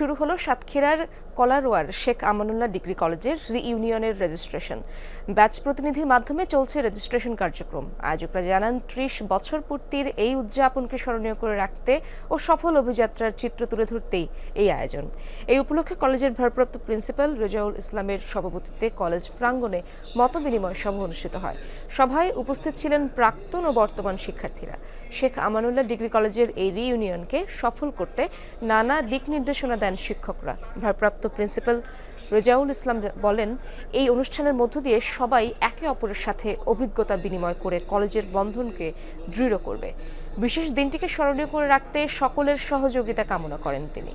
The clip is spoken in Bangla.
শুরু হলো সাতক্ষীরার কলারোয়ার শেখ আমানুল্লাহ ডিগ্রি কলেজের রিইউনিয়নের রেজিস্ট্রেশন। ব্যাচ প্রতিনিধির মাধ্যমে চলছে রেজিস্ট্রেশন কার্যক্রম। আয়োজকরা জানান, ত্রিশ বছর পূর্তির এই উদযাপনকে স্মরণীয় করে রাখতে ও সফল অভিযাত্রার চিত্র তুলে ধরতেই এই আয়োজন। এই উপলক্ষে কলেজের ভারপ্রাপ্ত প্রিন্সিপাল রেজাউল ইসলামের সভাপতিত্বে কলেজ প্রাঙ্গণে মতবিনিময় সভা অনুষ্ঠিত হয়। সভায় উপস্থিত ছিলেন প্রাক্তন ও বর্তমান শিক্ষার্থীরা। শেখ আমানুল্লাহ ডিগ্রি কলেজের এই রিইউনিয়নকে সফল করতে নানা দিক নির্দেশনা দেন শিক্ষকরা। ভারপ্রাপ্ত প্রিন্সিপাল রেজাউল ইসলাম বলেন, এই অনুষ্ঠানের মধ্য দিয়ে সবাই একে অপরের সাথে অভিজ্ঞতা বিনিময় করে কলেজের বন্ধনকে দৃঢ় করবে। বিশেষ দিনটিকে স্মরণীয় করে রাখতে সকলের সহযোগিতা কামনা করেন তিনি।